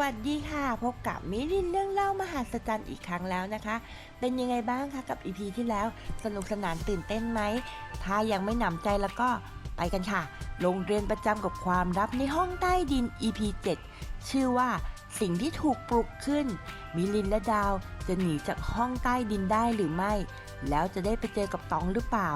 วัสดีค่ะ พบกับมิลินเรื่องเล่ามหัศจรรย์อีกครั้งแล้วนะคะ เป็นยังไงบ้างคะกับอีพีที่แล้ว สนุกสนานตื่นเต้นไหม ถ้ายังไม่หนำใจแล้วก็ไปกันค่ะ โรงเรียนประจำกับความลับในห้องใต้ดิน EP 7 ชื่อว่าสิ่งที่ถูกปลุกขึ้น มิลินและดาวจะหนีจากห้องใต้ดินได้หรือไม่ แล้วจะได้ไปเจอกับตองหรือเปล่า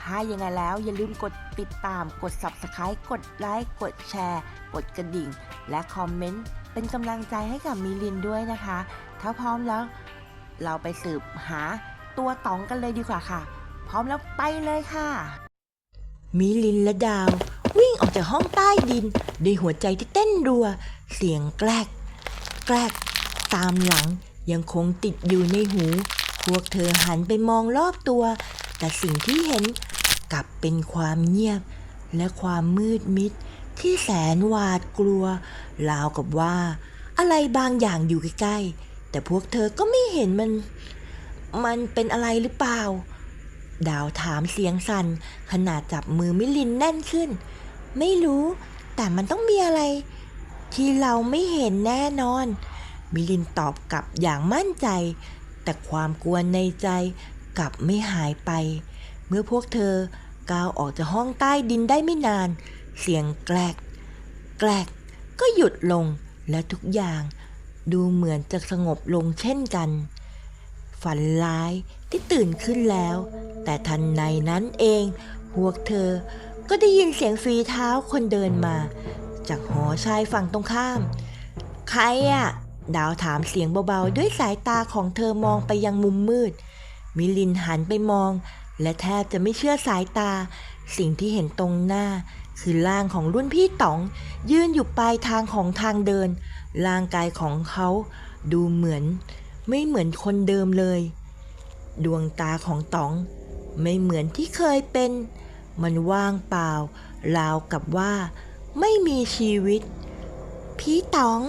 ถ้ายังไงแล้วอย่าลืมกดติดตาม กด Subscribe กดไลค์ กดแชร์ กดกระดิ่ง และคอมเมนต์ เป็นกำลังใจให้กับมิลินด้วยนะคะ ถ้าพร้อมแล้วเราไปสืบหาตัวต๋องกันเลยดีกว่าค่ะ พร้อมแล้วไปเลยค่ะ มิลินและดาว วิ่งออกจากห้องใต้ดินด้วยหัวใจที่เต้นรัว เสียงแกลก แกลก ตามหลังยังคงติดอยู่ในหู พวกเธอหันไปมองรอบตัว แต่สิ่งที่เห็นกลับเป็นความเงียบและความมืดมิด ที่แสนหวาดกลัวราวกับว่า อะไรบางอย่างอยู่ใกล้ๆ แต่พวกเธอก็ไม่เห็นมัน มันเป็นอะไรหรือเปล่า ดาวถามเสียงสั่นขนาดจับมือมิลินแน่นขึ้น ไม่รู้ แต่มันต้องมีอะไร ที่เราไม่เห็นแน่นอน มิลินตอบกลับอย่างมั่นใจ แต่ความกลัวในใจกลับไม่หายไป เมื่อพวกเธอก้าวออกจากห้องใต้ดินได้ไม่นาน เสียงแกลก แกลกก็หยุดลงและทุกอย่างดูเหมือนจะสงบลงเช่นกัน ฝันร้ายที่ตื่นขึ้นแล้ว แต่ทันในนั้นเองพวกเธอก็ได้ยินเสียงฝีเท้าคนเดินมา จากหอชายฝั่งตรงข้าม ใครอะดาวถามเสียงเบาๆ ด้วยสายตาของเธอมองไปยังมุมมืด มิลินหันไปมอง และแทบจะไม่เชื่อสายตา สิ่งที่เห็นตรงหน้า คือร่างของรุ่นพี่ต๋อง ยืนอยู่ปลายทางของทางเดิน ร่างกายของเขาดูเหมือน ไม่เหมือนคนเดิมเลย ดวงตาของต๋อง ไม่เหมือนที่เคยเป็น มันว่างเปล่า ราวกับว่า ไม่มีชีวิต พี่ต๋อง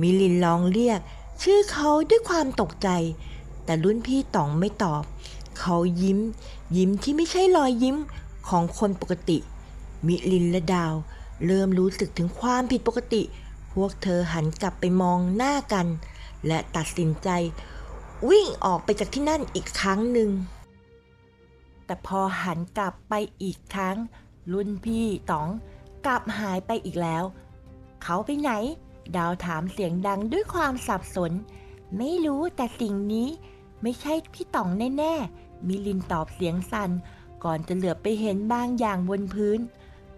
มิลินลองเรียก ชื่อเขาด้วยความตกใจ แต่รุ่นพี่ต๋องไม่ตอบ เขายิ้ม ยิ้มที่ไม่ใช่รอยยิ้มของคนปกติ มิลินและดาว เริ่มรู้สึกถึงความผิดปกติ พวกเธอหันกลับไปมองหน้ากัน และตัดสินใจ วิ่งออกไปจากที่นั่นอีกครั้งหนึ่ง แต่พอหันกลับไปอีกครั้ง รุ่นพี่ต๋องกลับหายไปอีกแล้ว เขาไปไหน ดาวถามเสียงดังด้วยความสับสน ไม่รู้แต่สิ่งนี้ไม่ใช่พี่ต๋องแน่ ๆ มิลินตอบเสียงสั่นก่อนจะเหลือบไปเห็นบางอย่างบนพื้น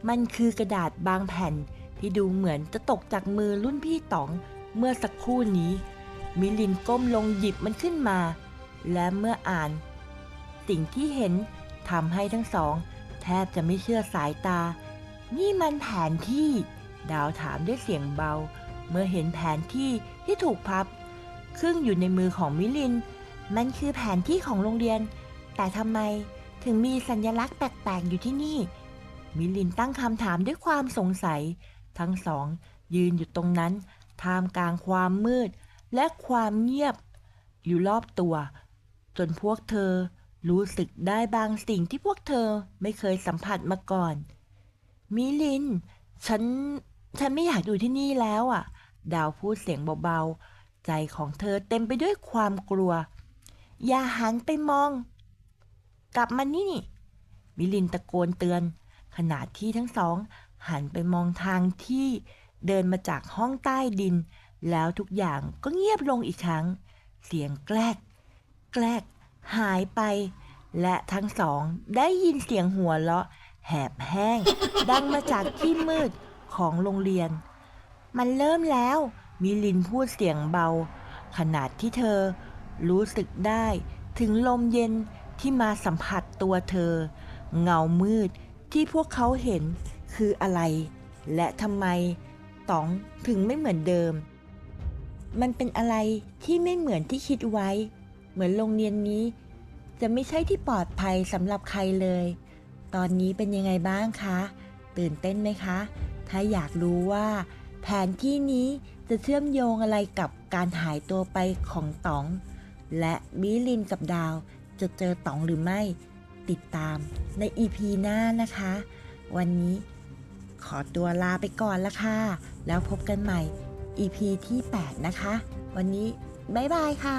มันคือกระดาษบางแผ่นที่ดูเหมือนจะตกจากมือรุ่นพี่ต๋องเมื่อสักครู่นี้ มิลินก้มลงหยิบมันขึ้นมา และเมื่ออ่าน สิ่งที่เห็นทำให้ทั้งสอง แทบจะไม่เชื่อสายตา นี่มันแผนที่ ดาวถามด้วยเสียงเบา เมื่อเห็นแผนที่ที่ถูกพับ ครึ่งอยู่ในมือของมิลิน มันคือแผนที่ของโรงเรียน แต่ทำไมถึงมีสัญลักษณ์แปลกๆอยู่ที่นี่ มิลินตั้งคำถามด้วยความสงสัย ทั้งสอง ยืนอยู่ตรงนั้น ท่ามกลางความมืด และความเงียบ อยู่รอบตัว จนพวกเธอรู้สึกได้บางสิ่งที่พวกเธอไม่เคยสัมผัสมาก่อน มิลิน ฉัน ฉันไม่อยากอยู่ที่นี่แล้วอะ ดาวพูดเสียงเบาๆ ใจของเธอเต็มไปด้วยความกลัว อย่าหันไปมอง กลับมานี่ มิลินตะโกนเตือน ขณะที่ทั้งสอง หันไปมองทางที่เดินมาจากห้องใต้ดิน แล้วทุกอย่างก็เงียบลงอีกครั้ง เสียงแกลก แกลก หายไป และทั้งสองได้ยินเสียงหัวเราะ แหบแห้ง ดังมาจากที่มืดของโรงเรียน มันเริ่มแล้ว มิลินพูดเสียงเบา ขนาดที่เธอ รู้สึกได้ ถึงลมเย็นที่มาสัมผัสตัวเธอ เงามืด ที่พวกเขาเห็นคืออะไร และทำไมต๋องถึงไม่เหมือนเดิม มันเป็นอะไรที่ไม่เหมือนที่คิดไว้ เหมือนโรงเรียนนี้ จะไม่ใช่ที่ปลอดภัยสำหรับใครเลย ตอนนี้เป็นยังไงบ้างคะ ตื่นเต้นไหมคะ ถ้าอยากรู้ว่า แผนที่นี้จะเชื่อมโยงอะไรกับการหายตัวไปของต๋อง และมิลินกับดาวจะเจอต๋องหรือไม่ ติดตามในอีพีหน้านะคะ วันนี้ขอตัวลาไปก่อนละค่ะ แล้วพบกันใหม่ EP ที่ 8 นะคะ วันนี้ บ๊ายบายค่ะ